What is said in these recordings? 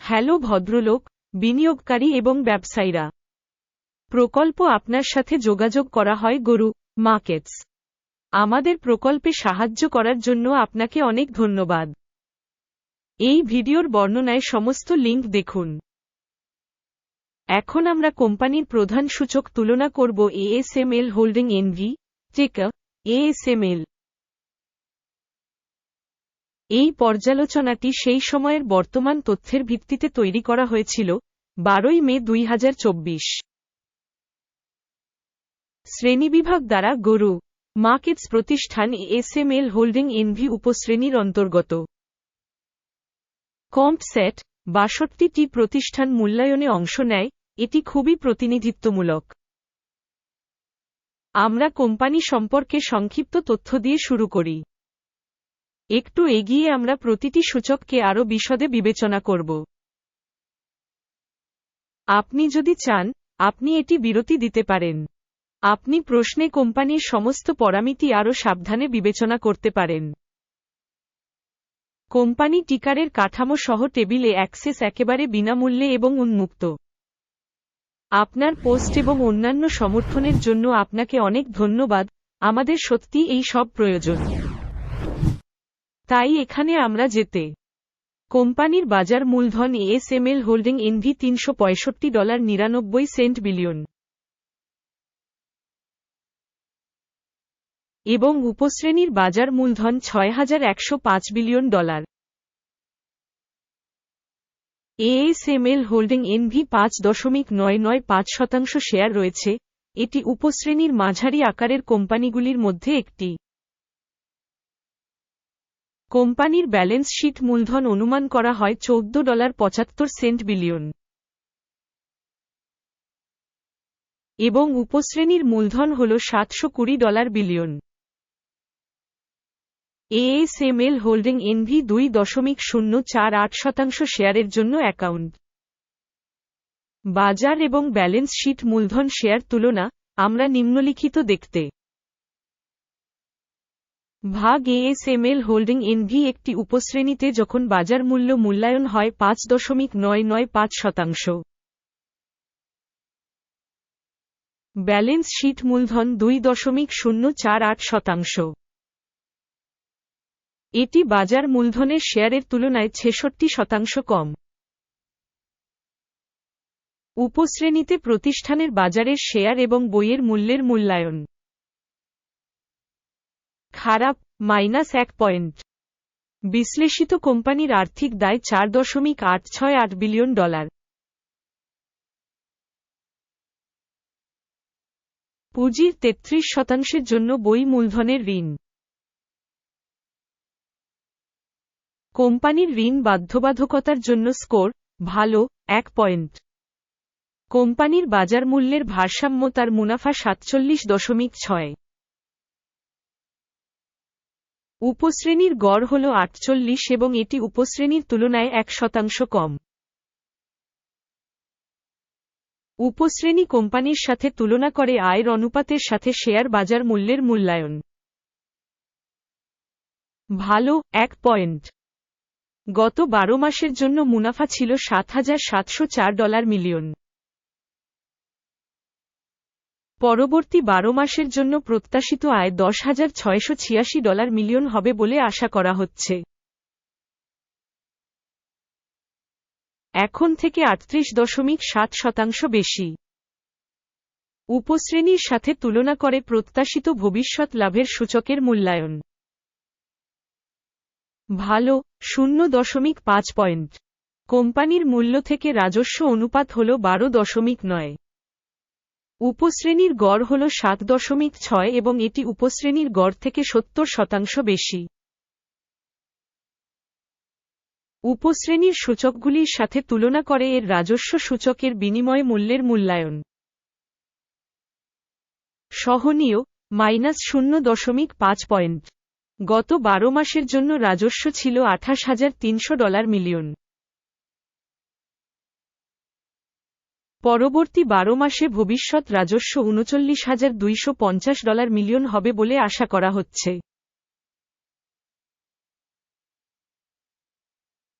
Hello ভদ্রলোক, বিনিয়োগকারী এবং ব্যবসায়ীরা। প্রকল্প আপনার সাথে যোগাযোগ করা হয় গরু, মার্কেটস। আমাদের প্রকল্পে সাহায্য করার জন্য আপনাকে অনেক ধন্যবাদ। এই ভিডিওর বর্ণনায় সমস্ত লিঙ্ক দেখুন। এখন আমরা কোম্পানির প্রধান সূচক তুলনা করব এএসএমএল হোল্ডিং এনভি, টেকা, এএসএমএল। এই পর্যালোচনাটি সেই সময়ের বর্তমান তথ্যের ভিত্তিতে তৈরি করা হয়েছিল, বারোই মে দুই হাজার চব্বিশ। শ্রেণীবিভাগ দ্বারা গরু মার্কেটস প্রতিষ্ঠান এসএমএল হোল্ডিং এনভি উপশ্রেণীর অন্তর্গত। কম্পসেট বাষট্টিটি প্রতিষ্ঠান মূল্যায়নে অংশ নেয়, এটি খুবই প্রতিনিধিত্বমূলক। আমরা কোম্পানি সম্পর্কে সংক্ষিপ্ত তথ্য দিয়ে শুরু করি। একটু এগিয়ে আমরা প্রতিটি সূচককে আরও বিশদে বিবেচনা করব। আপনি যদি চান, আপনি এটি বিরতি দিতে পারেন। আপনি প্রশ্নে কোম্পানির সমস্ত পরামিতি আরও সাবধানে বিবেচনা করতে পারেন। কোম্পানি টিকারের কাঠামো সহ টেবিলে অ্যাক্সেস একেবারে বিনামূল্যে এবং উন্মুক্ত। আপনার পোস্ট এবং অন্যান্য সমর্থনের জন্য আপনাকে অনেক ধন্যবাদ, আমাদের সত্যি এই সব প্রয়োজন। তাই এখানে আমরা যেতে কোম্পানির বাজার মূলধন এএসএমএল হোল্ডিং এনভি তিনশো পঁয়ষট্টি ডলার নিরানব্বই সেন্ট বিলিয়ন। এবং উপশ্রেণীর বাজার মূলধন ছয় হাজার একশো পাঁচ billion dollar. ASML holding NV পাঁচ দশমিক নয় নয় পাঁচ শতাংশ শেয়ার রয়েছে। এটি উপশ্রেণীর মাঝারি আকারের কোম্পানিগুলির মধ্যে একটি। কোম্পানির ব্যালেন্স শিট মূলধন অনুমান করা হয় চৌদ্দ ডলার পঁচাত্তর সেন্ট বিলিয়ন। এবং উপশ্রেণীর মূলধন হল সাতশো কুড়ি dollar billion. ASML holding NV দুই দশমিক শূন্য চার আট শতাংশ শেয়ারের জন্য অ্যাকাউন্ট। বাজার এবং ব্যালেন্স শিট মূলধন শেয়ার তুলনা, আমরা নিম্নলিখিত দেখতে ভাগ এএসএমএল হোল্ডিং এনভি একটি উপশ্রেণীতে যখন বাজার মূল্য মূল্যায়ন হয় পাঁচ দশমিক নয় নয় পাঁচ শতাংশ। ব্যালেন্স শিট মূলধন দুই দশমিক শূন্য চার আট শতাংশ। এটি বাজার মূলধনের শেয়ারের তুলনায় ছেষট্টি শতাংশ কম। উপশ্রেণীতে প্রতিষ্ঠানের বাজারের শেয়ার এবং বইয়ের মূল্যের মূল্যায়ন। খারাপ, মাইনাস এক পয়েন্ট। বিশ্লেষিত কোম্পানির আর্থিক দায় চার দশমিক আট ছয় আট বিলিয়ন ডলার। পুঁজির তেত্রিশ শতাংশের জন্য বই মূলধনের ঋণ। কোম্পানির ঋণ বাধ্যবাধকতার জন্য স্কোর, ভালো, এক পয়েন্ট। কোম্পানির বাজার মূল্যের ভারসাম্য তার মুনাফা সাতচল্লিশ দশমিক ছয়। উপশ্রেণীর গড় হল আটচল্লিশ এবং এটি উপশ্রেণীর তুলনায় এক শতাংশ কম। উপশ্রেণী কোম্পানির সাথে তুলনা করে আয়ের অনুপাতের সাথে শেয়ার বাজার মূল্যের মূল্যায়ন। ভালো, এক পয়েন্ট। গত বারো মাসের জন্য মুনাফা ছিল সাত হাজার সাতশো চার ডলার মিলিয়ন। পরবর্তী বারো মাসের জন্য প্রত্যাশিত আয় দশ হাজার ছয়শো ছিয়াশি ডলার মিলিয়ন হবে বলে আশা করা হচ্ছে। এখন থেকে আটত্রিশ দশমিক সাত শতাংশ বেশি। উপশ্রেণীর সাথে তুলনা করে প্রত্যাশিত ভবিষ্যৎ লাভের সূচকের মূল্যায়ন। ভালো, শূন্য দশমিক পাঁচ পয়েন্ট। কোম্পানির মূল্য থেকে রাজস্ব অনুপাত হল বারো দশমিক নয়। উপশ্রেণীর গড় হল সাত দশমিক ছয় এবং এটি উপশ্রেণীর গড় থেকে সত্তর শতাংশ বেশি। উপশ্রেণীর সূচকগুলির সাথে তুলনা করে এর রাজস্ব সূচকের বিনিময় মূল্যের মূল্যায়ন। সহনীয়, মাইনাস শূন্য দশমিক পাঁচ পয়েন্ট। গত বারো মাসের জন্য রাজস্ব ছিল আঠাশ হাজার তিনশো ডলার মিলিয়ন। পরবর্তী বারো মাসে ভবিষ্যৎ রাজস্ব উনচল্লিশ হাজার দুইশো পঞ্চাশ ডলার মিলিয়ন হবে বলে আশা করা হচ্ছে।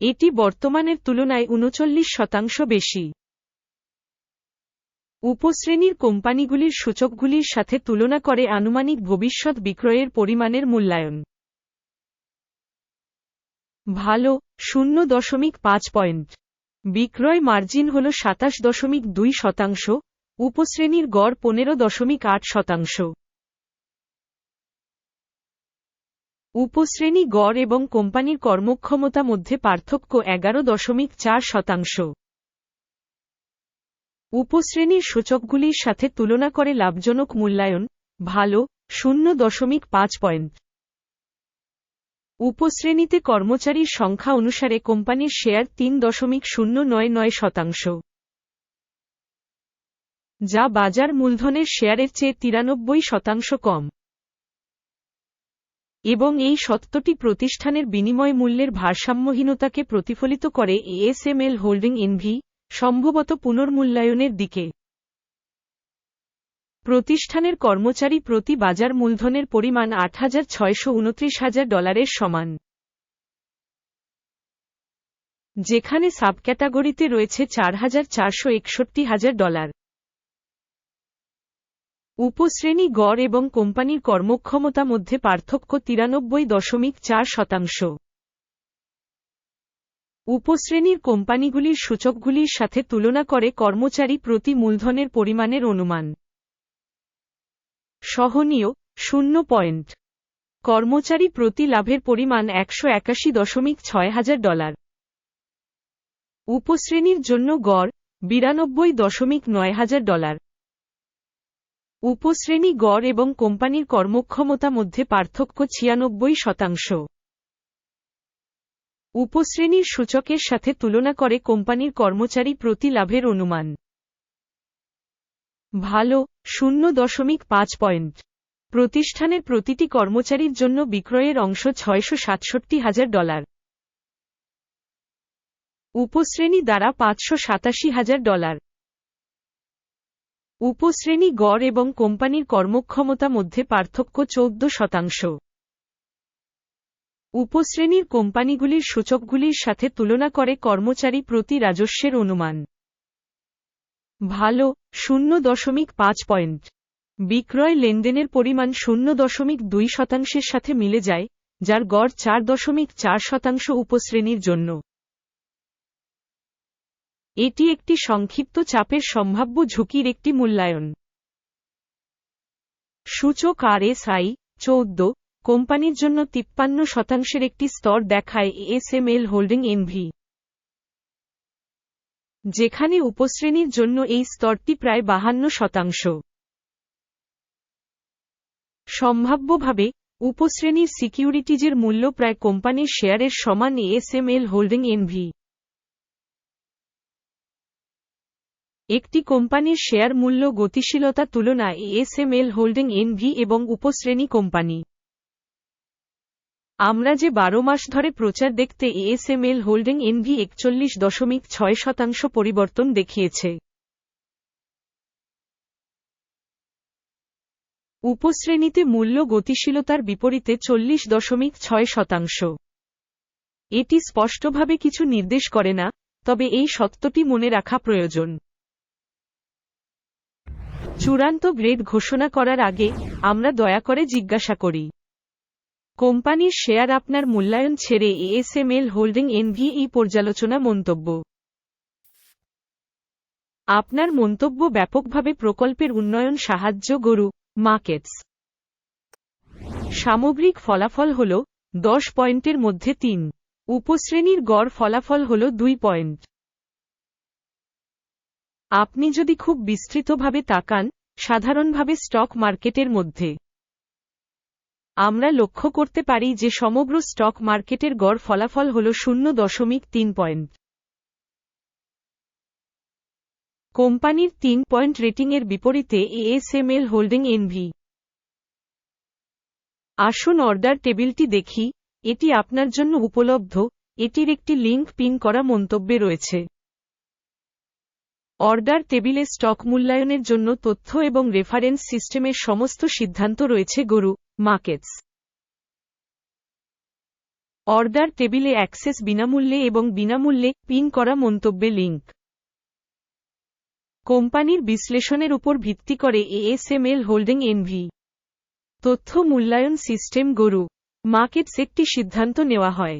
এটি বর্তমানের তুলনায় উনচল্লিশ শতাংশ বেশি। উপশ্রেণীর কোম্পানিগুলির সূচকগুলির সাথে তুলনা করে আনুমানিক ভবিষ্যৎ বিক্রয়ের পরিমাণের মূল্যায়ন। ভালো, শূন্য দশমিক পাঁচ পয়েন্ট। বিক্রয় মার্জিন হল সাতাশ দশমিক দুই শতাংশ, উপশ্রেণীর গড় পনেরো দশমিক আট শতাংশ। উপশ্রেণী গড় এবং কোম্পানির কর্মক্ষমতা মধ্যে পার্থক্য এগারো দশমিক চার শতাংশ। উপশ্রেণীর সূচকগুলির সাথে তুলনা করে লাভজনক মূল্যায়ন, ভালো, শূন্য দশমিক পাঁচ পয়েন্ট। উপশ্রেণীতে কর্মচারীর সংখ্যা অনুসারে কোম্পানির শেয়ার তিন দশমিক শূন্য নয় নয় শতাংশ। যা বাজার মূলধনের শেয়ারের চেয়ে তিরানব্বই শতাংশ কম। এবং এই সত্যটি প্রতিষ্ঠানের বিনিময় মূল্যের ভারসাম্যহীনতাকে প্রতিফলিত করে এএসএমএল হোল্ডিং এনভি, সম্ভবত পুনর্মূল্যায়নের দিকে। প্রতিষ্ঠানের কর্মচারী প্রতি বাজার মূলধনের পরিমাণ আট হাজার ছয়শো উনত্রিশ হাজার ডলারের সমান। যেখানে সাবক্যাটাগরিতে রয়েছে চার হাজার চারশো একষট্টি হাজার ডলার। উপশ্রেণী গড় এবং কোম্পানির কর্মক্ষমতা মধ্যে পার্থক্য তিরানব্বই দশমিক চার শতাংশ। উপশ্রেণীর কোম্পানিগুলির সূচকগুলির সাথে তুলনা করে কর্মচারী প্রতি মূলধনের পরিমাণের অনুমান। সহনীয়, শূন্য পয়েন্ট। কর্মচারী প্রতি লাভের পরিমাণ একশো একাশি দশমিক ছয় হাজার ডলার। উপশ্রেণীর জন্য গড়, বিরানব্বই দশমিক নয় হাজার ডলার। উপশ্রেণী গড় এবং কোম্পানির কর্মক্ষমতা মধ্যে পার্থক্য ছিয়ানব্বই শতাংশ। উপশ্রেণীর সূচকের সাথে তুলনা করে কোম্পানির কর্মচারী প্রতি লাভের অনুমান। ভালো, শূন্য দশমিক পাঁচ পয়েন্ট। প্রতিষ্ঠানের প্রতিটি কর্মচারীর জন্য বিক্রয়ের অংশ ছয়শো সাতষট্টি হাজার ডলার। উপশ্রেণী দ্বারা পাঁচশো সাতাশি হাজার ডলার। উপশ্রেণী গড় এবং কোম্পানির কর্মক্ষমতা মধ্যে পার্থক্য চৌদ্দ শতাংশ। উপশ্রেণীর কোম্পানিগুলির সূচকগুলির সাথে তুলনা করে কর্মচারী প্রতি রাজস্বের অনুমান। ভালো, শূন্য দশমিক পাঁচ পয়েন্ট। বিক্রয় লেনদেনের পরিমাণ শূন্য দশমিক দুই শতাংশের সাথে মিলে যায়, যার গড় চার দশমিক চার শতাংশ উপশ্রেণীর জন্য। এটি একটি সংক্ষিপ্ত চাপের সম্ভাব্য ঝুঁকির একটি মূল্যায়ন। সূচক আর এস আই চৌদ্দ, কোম্পানির জন্য তিপ্পান্ন শতাংশের একটি স্তর দেখায় এএসএমএল হোল্ডিং এনভি। যেখানে উপশ্রেণীর জন্য এই স্তরটি প্রায় বাহান্ন শতাংশ। সম্ভাব্যভাবে, উপশ্রেণীর সিকিউরিটিজের মূল্য প্রায় কোম্পানির শেয়ারের সমান এএসএমএল হোল্ডিং এনভি একটি কোম্পানির শেয়ার মূল্য গতিশীলতা তুলনা এএসএমএল হোল্ডিং এনভি এবং উপশ্রেণী কোম্পানি। আমরা যে বারো মাস ধরে প্রচার দেখতে এএসএমএল হোল্ডিং এনভি একচল্লিশ দশমিক ছয় শতাংশ পরিবর্তন দেখিয়েছে। উপশ্রেণীতে মূল্য গতিশীলতার বিপরীতে চল্লিশ দশমিক ছয় শতাংশ। এটি স্পষ্টভাবে কিছু নির্দেশ করে না, তবে এই সত্যটি মনে রাখা প্রয়োজন। চূড়ান্ত গ্রেড ঘোষণা করার আগে আমরা দয়া করে জিজ্ঞাসা করি। কোম্পানির শেয়ার আপনার মূল্যায়ন ছেড়ে এএসএমএল হোল্ডিং এনভিই পর্যালোচনা মন্তব্য। আপনার মন্তব্য ব্যাপকভাবে প্রকল্পের উন্নয়ন সাহায্য গরু, মার্কেটস। সামগ্রিক ফলাফল হল দশ পয়েন্টের মধ্যে তিন। উপশ্রেণীর গড় ফলাফল হল দুই পয়েন্ট। আপনি যদি খুব বিস্তৃতভাবে তাকান, সাধারণভাবে স্টক মার্কেটের মধ্যে। আমরা লক্ষ্য করতে পারি যে সমগ্র স্টক মার্কেটের গড় ফলাফল হল শূন্য দশমিক তিন পয়েন্ট। কোম্পানির তিন পয়েন্ট রেটিংয়ের বিপরীতে এএসএমএল হোল্ডিং এনভি। আসুন অর্ডার টেবিলটি দেখি, এটি আপনার জন্য উপলব্ধ, এটির একটি লিঙ্ক পিন করা মন্তব্যে রয়েছে। অর্ডার টেবিলে স্টক মূল্যায়নের জন্য তথ্য এবং রেফারেন্স সিস্টেমের সমস্ত সিদ্ধান্ত রয়েছে, গরু। মার্কেটস অর্ডার টেবিলে অ্যাক্সেস বিনামূল্যে এবং বিনামূল্যে পিন করা মন্তব্যে লিঙ্ক কোম্পানির বিশ্লেষণের উপর ভিত্তি করে এএসএমএল হোল্ডিং এনভি তথ্য মূল্যায়ন সিস্টেম গরু মার্কেটস একটি সিদ্ধান্ত নেওয়া হয়।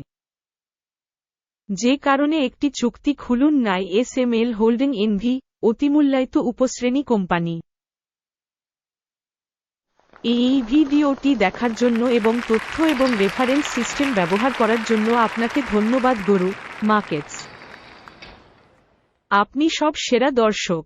যে কারণে একটি চুক্তি খুলুন নাই এসএমএল হোল্ডিং এনভি অতিমূল্যায়িত উপশ্রেণী কোম্পানি। এই ভিডিওটি দেখার জন্য এবং তথ্য এবং রেফারেন্স সিস্টেম ব্যবহার করার জন্য আপনাকে ধন্যবাদ, গরু মার্কেটস আপনি সব সেরা দর্শক।